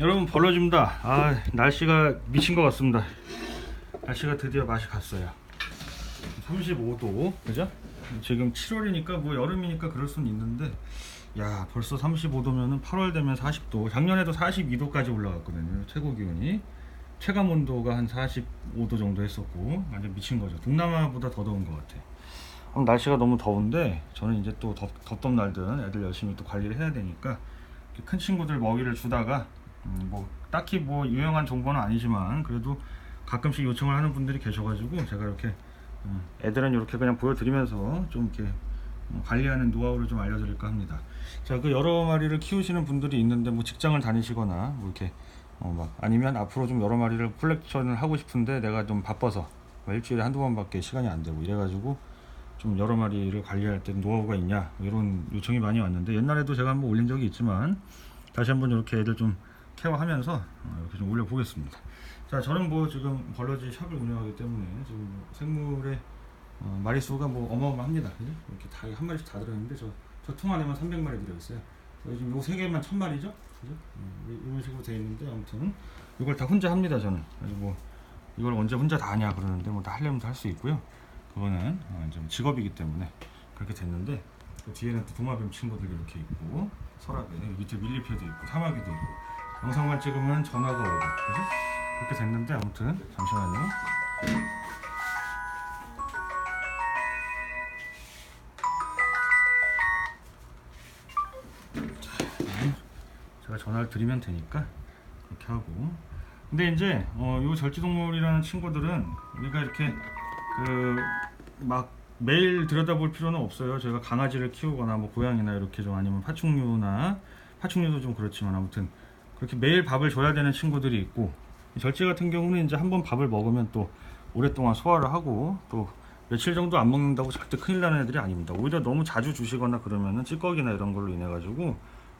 여러분 벌러집니다. 아 날씨가 미친 것 같습니다. 날씨가 드디어 맛이 갔어요. 35도 그죠? 지금 7월이니까 뭐 여름이니까 그럴 수는 있는데 야 벌써 35도면은 8월 되면 40도 작년에도 42도까지 올라갔거든요 최고 기온이 체감 온도가 한 45도 정도 했었고 완전 미친 거죠 동남아보다 더 더운 것 같아 오늘 날씨가 너무 더운데 저는 이제 또 덥, 덥던 날든 애들 열심히 또 관리를 해야 되니까 큰 친구들 먹이를 주다가 음, 뭐 딱히 뭐 유용한 정보는 아니지만 그래도 가끔씩 요청을 하는 분들이 계셔가지고 제가 이렇게 음, 애들은 이렇게 그냥 보여드리면서 좀 이렇게 음, 관리하는 노하우를 좀 알려드릴까 합니다. 자, 그 여러 마리를 키우시는 분들이 있는데 뭐 직장을 다니시거나 뭐 이렇게 어, 막 아니면 앞으로 좀 여러 마리를 콜렉션을 하고 싶은데 내가 좀 바빠서 뭐 일주일에 한두 번밖에 시간이 안 되고 이래가지고 좀 여러 마리를 관리할 때 노하우가 있냐 이런 요청이 많이 왔는데 옛날에도 제가 한번 올린 적이 있지만 다시 한번 이렇게 애들 좀 케어하면서 어, 이렇게 좀 올려보겠습니다. 자, 저는 뭐 지금 벌러지 샵을 운영하기 때문에 지금 뭐 생물의 어, 마리수가 뭐 어마어마합니다. 그죠? 이렇게 다 한 마리씩 다 들어있는데 저 저 통 안에만 300마리 들어있어요. 지금 요세 개만 1000마리죠? 그죠? 음, 이런 식으로 되어 있는데 아무튼 이걸 다 혼자 합니다 저는. 그래서 뭐 이걸 언제 혼자 다 하냐 그러는데 뭐 다 하려면 다 할 수 있고요. 그거는 어, 이제 직업이기 때문에 그렇게 됐는데 그 뒤에는 또 도마뱀 친구들 이렇게 있고 서랍에 밑에 밀리패도 있고 사마귀도 있고 영상만 찍으면 전화가 오고 그죠? 그렇게 됐는데 아무튼 잠시만요. 자, 제가 전화를 드리면 되니까 그렇게 하고 근데 이제 어, 요 절지동물이라는 친구들은 우리가 이렇게 그 막 매일 들여다볼 필요는 없어요. 제가 강아지를 키우거나 뭐 고양이나 이렇게 좀 아니면 파충류나 파충류도 좀 그렇지만 아무튼 그렇게 매일 밥을 줘야 되는 친구들이 있고 이 절지 같은 경우는 이제 한번 밥을 먹으면 또 오랫동안 소화를 하고 또 며칠 정도 안 먹는다고 절대 큰일 나는 애들이 아닙니다. 오히려 너무 자주 주시거나 그러면은 찌꺼기나 이런 걸로 인해 가지고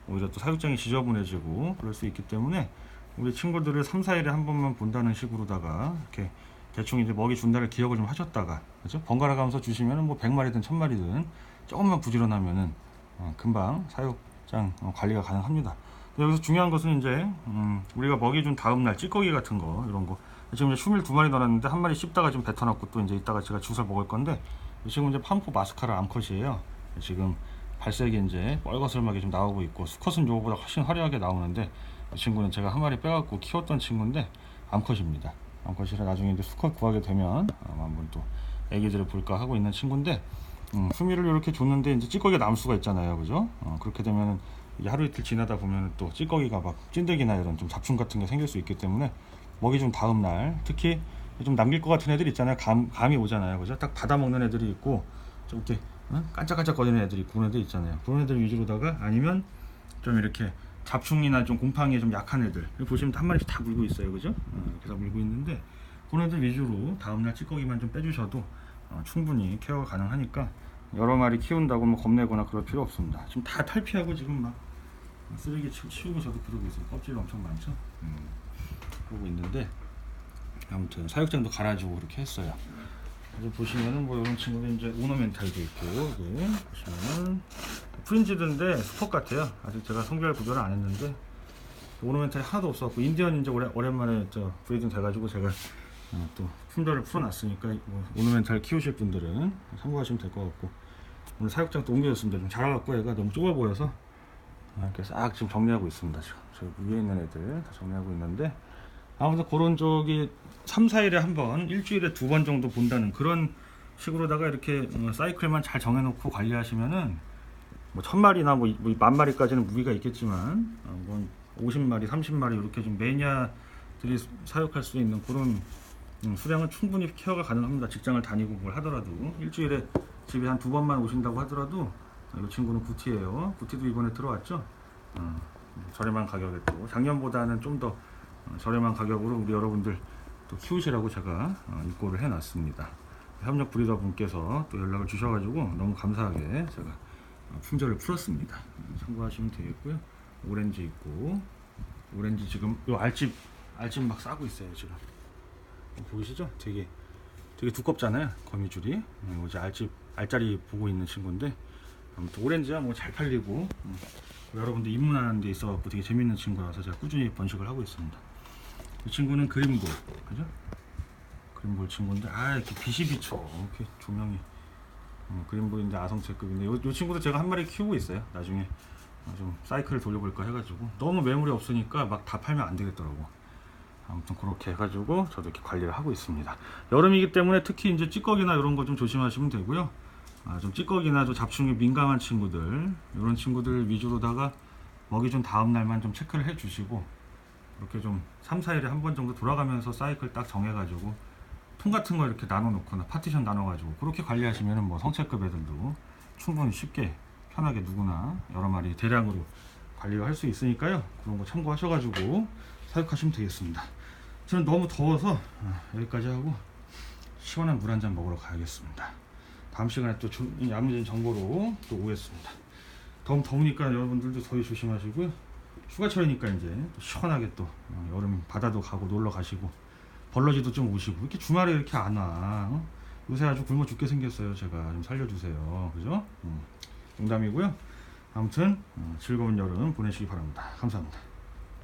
오히려 또 사육장이 지저분해지고 그럴 수 있기 때문에 우리 친구들을 3, 4일에 한 번만 본다는 식으로다가 이렇게 대충 이제 먹이 준다를 기억을 좀 하셨다가 그죠? 번갈아 가면서 주시면은 뭐 100마리든 1000마리든 조금만 부지런하면은 어, 금방 사육장 어, 관리가 가능합니다. 여기서 중요한 것은 이제 음, 우리가 먹이 준 다음 날 찌꺼기 같은 거 이런 거 지금 이제 슈밀 두 마리 넣었는데 한 마리 씹다가 지금 뱉어놨고 또 이제 이따가 제가 주사 먹을 건데 지금 이제 판포 마스카라 암컷이에요. 지금 발색이 이제 뻘거슬하게 좀 나오고 있고 수컷은 요거보다 훨씬 화려하게 나오는데 이 친구는 제가 한 마리 빼갖고 키웠던 친구인데 암컷입니다. 암컷이라 나중에 이제 수컷 구하게 되면 아마 한번 또 애기들을 볼까 하고 있는 친구인데 음, 수미를 이렇게 줬는데 이제 찌꺼기가 남을 수가 있잖아요, 그죠? 어, 그렇게 이게 하루 이틀 지나다 보면 또 찌꺼기가 막 찐득이나 이런 좀 잡충 같은 게 생길 수 있기 때문에 먹이 좀 다음 날 특히 좀 남길 것 같은 애들 있잖아요. 감, 감이 오잖아요, 그죠? 딱 받아 먹는 애들이 있고 좀 이렇게 어? 깐짝깐짝 거리는 애들이 그런 애들 있잖아요. 그런 애들 위주로다가 아니면 좀 이렇게 잡충이나 좀 곰팡이에 좀 약한 애들 보시면 한 마리씩 다 물고 있어요, 그죠? 어, 이렇게 다 물고 있는데 그런 애들 위주로 다음날 찌꺼기만 좀 빼주셔도 어, 충분히 케어가 가능하니까 여러 마리 키운다고 뭐 겁내거나 그럴 필요 없습니다. 지금 다 탈피하고 지금 막 쓰레기 치우, 치우고 저도 그러고 있어요. 껍질 엄청 많죠? 음, 그러고 있는데 아무튼 사육장도 갈아주고 그렇게 했어요. 그래서 보시면은 뭐 이런 친구들 이제 오너멘탈도 있고 여기 보시면은 프린지드인데 스포 같아요. 아직 제가 성별 구별을 안 했는데 오너멘탈이 하나도 없어갖고 인디언 이제 오래, 오랜만에 저 브리딩 돼가지고 제가 어, 또 품절을 풀어놨으니까 뭐 오너멘탈 키우실 분들은 참고하시면 될 것 같고 오늘 사육장 또 옮겨줬습니다. 좀 자라갖고 애가 너무 좁아 보여서 아, 이렇게 싹 지금 정리하고 있습니다. 지금 저 위에 있는 애들 다 정리하고 있는데 아무튼 그런 저기 3, 4일에 한 번, 일주일에 두 번 정도 본다는 그런 식으로다가 이렇게 어, 사이클만 잘 정해놓고 관리하시면은 뭐 천마리나 뭐, 이- 뭐만 마리까지는 무리가 있겠지만 어, 뭐 50마리, 30마리 이렇게 좀 매니아들이 사육할 수 있는 그런 음, 수량은 충분히 케어가 가능합니다. 직장을 다니고 뭘 하더라도 일주일에 집에 한 두 번만 오신다고 하더라도 어, 이 친구는 구티예요. 구티도 이번에 들어왔죠. 어, 저렴한 가격에 또 작년보다는 좀더 어, 저렴한 가격으로 우리 여러분들 또 키우시라고 제가 어, 입고를 해놨습니다. 협력 브리더 분께서 또 연락을 주셔가지고 너무 감사하게 제가 어, 품절을 풀었습니다. 음, 참고하시면 되겠고요. 오렌지 있고 오렌지 지금 요 알집 알집 막 싸고 있어요 지금 어, 보이시죠? 되게 되게 두껍잖아요 거미줄이 음, 이제 알집 알짜리 보고 있는 친구인데 아무튼 오렌지야 뭐 잘 팔리고 음, 여러분들 입문하는 데 있어 갖고 되게 재밌는 친구라서 제가 꾸준히 번식을 하고 있습니다. 이 친구는 그린볼, 그죠? 그린볼 친구인데 아 이렇게 빛이 비쳐 이렇게 조명이 어, 그린볼인데 아성체급인데 요, 요 친구도 제가 한 마리 키우고 있어요. 나중에 어, 좀 사이클을 돌려볼까 해가지고 너무 매물이 없으니까 막 다 팔면 안 되겠더라고. 아무튼 그렇게 해가지고 저도 이렇게 관리를 하고 있습니다. 여름이기 때문에 특히 이제 찌꺼기나 이런 거 좀 조심하시면 되고요. 아, 좀 찌꺼기나 좀 잡충에 민감한 친구들 이런 친구들 위주로다가 먹이 준 다음 날만 좀 체크를 해주시고 이렇게 좀 3, 4일에 한 번 정도 돌아가면서 사이클 딱 정해가지고 통 같은 거 이렇게 나눠 놓거나 파티션 나눠 가지고 그렇게 관리하시면은 뭐 성체급 애들도 충분히 쉽게 편하게 누구나 여러 마리 대량으로 관리를 할수 있으니까요 그런 거 참고하셔 가지고 사육하시면 되겠습니다 저는 너무 더워서 아, 여기까지 하고 시원한 물 한 잔 먹으러 가야겠습니다 다음 시간에 또 조- 야무진 정보로 또 오겠습니다 더움 더우니까 여러분들도 더위 조심하시고요 휴가철이니까 이제 또 시원하게 또 어, 여름 바다도 가고 놀러 가시고 벌러지도 좀 오시고 이렇게 주말에 이렇게 안 와. 어? 요새 아주 굶어 죽게 생겼어요. 제가 좀 살려주세요. 그죠? 음, 농담이고요. 아무튼 어, 즐거운 여름 보내시기 바랍니다. 감사합니다.